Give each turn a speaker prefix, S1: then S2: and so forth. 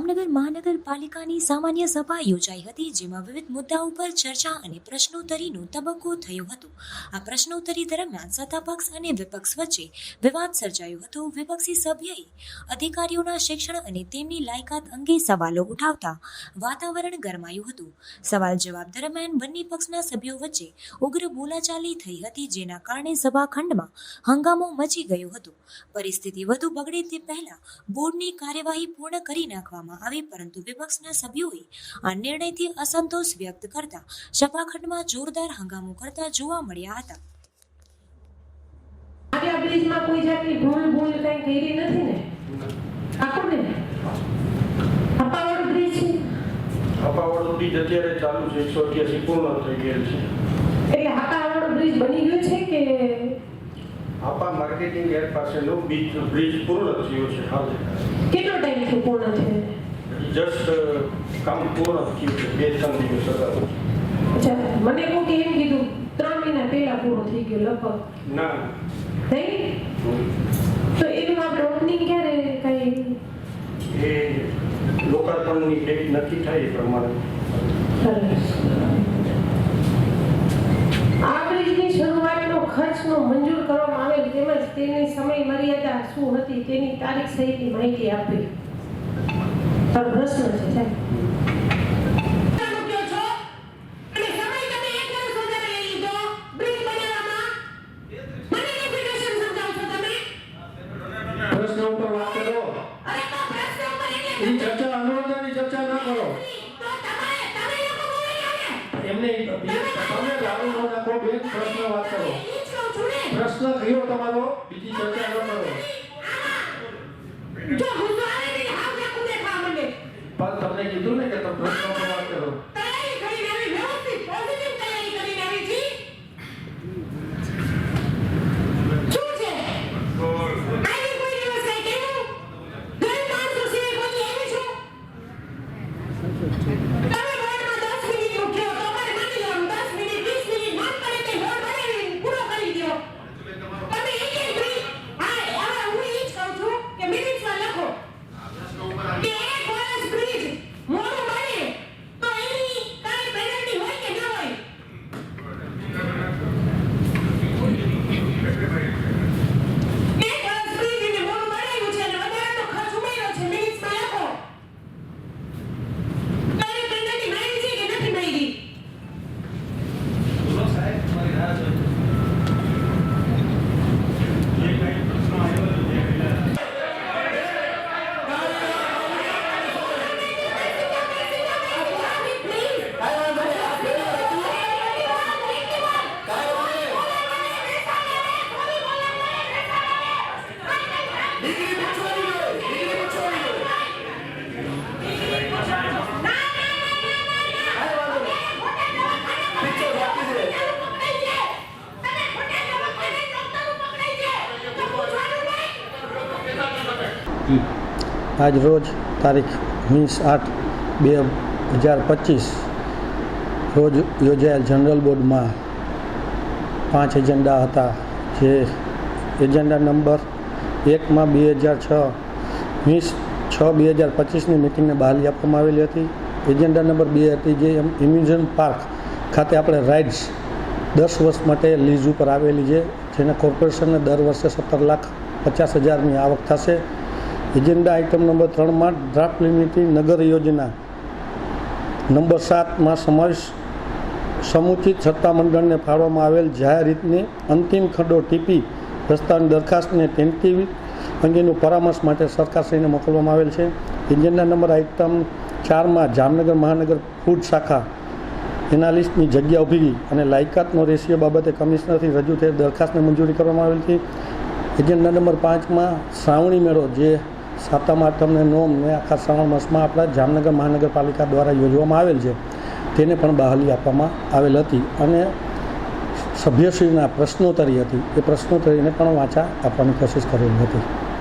S1: જામનગર મહાનગરપાલિકાની સામાન્ય સભા યોજાઈ હતી, જેમાં વિવિધ મુદ્દાઓ પર ચર્ચા અને પ્રશ્નોત્તરીનો તબક્કો થયો હતો. આ પ્રશ્નોત્તરી દરમિયાન સત્તાપક્ષ અને વિપક્ષ વચ્ચે વિવાદ સર્જાયો હતો. વિપક્ષી સભ્યએ અધિકારીઓના શિક્ષણ અને તેમની લાયકાત અંગે સવાલો ઉઠાવતા વાતાવરણ ગરમાયું હતું. સવાલ જવાબ દરમિયાન બંને પક્ષના સભ્યો વચ્ચે ઉગ્ર બોલાચાલી થઈ હતી, જેના કારણે સભાખંડમાં હંગામો મચી ગયો હતો. પરિસ્થિતિ વધુ બગડે તે પહેલા બોર્ડની કાર્યવાહી પૂર્ણ કરી નાખવામાં આવી પરંતુ વિપક્ષના સભ્યોએ આ નિર્ણયથી અસંતોષ વ્યક્ત કરતા સભાખંડમાં જોરદાર હંગામો કરતા જોવા મળ્યા હતા.
S2: બ્રિજમાં કોઈ જાતની ભૂલ ભૂલ કઈ કરી નથી ને? આપો ને અપાવાળો બ્રિજ છે.
S3: અપાવાળું બ્રિજ અત્યારે ચાલુ છે એકસો અઠ્યાસી પૂર્ણ થઈ ગયેલ છે.
S2: એટલે હાકાવાળો બ્રિજ બની ગયો છે કે
S3: આપા માર્કેટિંગ યાર્ડ પાસેનું બ્રિજ બ્રિજ પૂર્ણ થયો છે હાલ.
S2: કેટલો ટાઈમ પૂર્ણ છે
S3: જસ્ટ કામ પૂર્ણ થયું છે બે ત્રણ દિવસ અગાઉ
S2: અચ્છા મને કોકે એમ કીધું ત્રણ મહિના પહેલા પૂરો થઈ ગયો લગભગ.
S3: ના.
S2: નહીં? તો એનું આપણે ઓપનિંગ ક્યારે કઈ?
S3: એ લોકાર્પણની ડેટ નક્કી થાય એ પ્રમાણે.
S2: આ બ્રિજની શરૂઆતનો ખર્ચનો મંજૂર કરવામાં આવેલ તેમજ તેની સમય મર્યાદા શું હતી તેની તારીખ સહિતની માહિતી આપવી તારો પ્રશ્ન છે
S4: ને પ્રશ્ન કયો તમારો બીજી ચર્ચા ન કરો. પણ તમને કીધું ને કે તમે
S5: આજ રોજ તારીખ વીસ આઠ બે હજાર પચીસ રોજ યોજાયેલ જનરલ બોર્ડમાં પાંચ એજન્ડા હતા. જે એજન્ડા નંબર એકમાં બે હજાર છ, વીસ છ બે હજાર પચીસની મિટિંગને બહાલી આપવામાં આવેલી હતી. એજન્ડા નંબર બે હતી જે ઇમ્યુઝન પાર્ક ખાતે આપણે રાઇડ્સ દસ વર્ષ માટે લીઝ ઉપર આવેલી છે, જેના કોર્પોરેશનને દર વર્ષે સત્તર લાખ પચાસ હજારની આવક થશે. એજન્ડા આઇટમ નંબર ત્રણમાં ડ્રાફ્ટ લિમિટેડ નગર યોજના. નંબર સાતમાં સમાવેશ સમુચિત સત્તામંડળને ફાળવવામાં આવેલ જાહેર રીતની અંતિમ ખંડો ટીપી રસ્તાની દરખાસ્તને ટેન્ટીવી અંગેનું પરામર્શ માટે સરકારશ્રીને મોકલવામાં આવેલ છે. એજન્ડા નંબર આઇટમ ચારમાં જામનગર મહાનગર ફૂડ શાખા. એનાલિસ્ટની જગ્યા ઊભી અને લાયકાતનો રેશિયો બાબતે કમિશનરથી રજૂ થયેલ દરખાસ્તને મંજૂરી કરવામાં આવેલ છે. એજન્ડા નંબર પાંચમાં શ્રાવણી મેળો જે સાતમ આઠમને નોમ ને આખા શ્રાવણ માસમાં આપણા જામનગર મહાનગરપાલિકા દ્વારા યોજવામાં આવેલ છે. તેને પણ બહાલી આપવામાં આવેલ હતી અને સભ્યશ્રીના પ્રશ્નોત્તરી હતી. એ પ્રશ્નોત્તરીને પણ વાંચા આપવાની કોશિશ કરેલી હતી.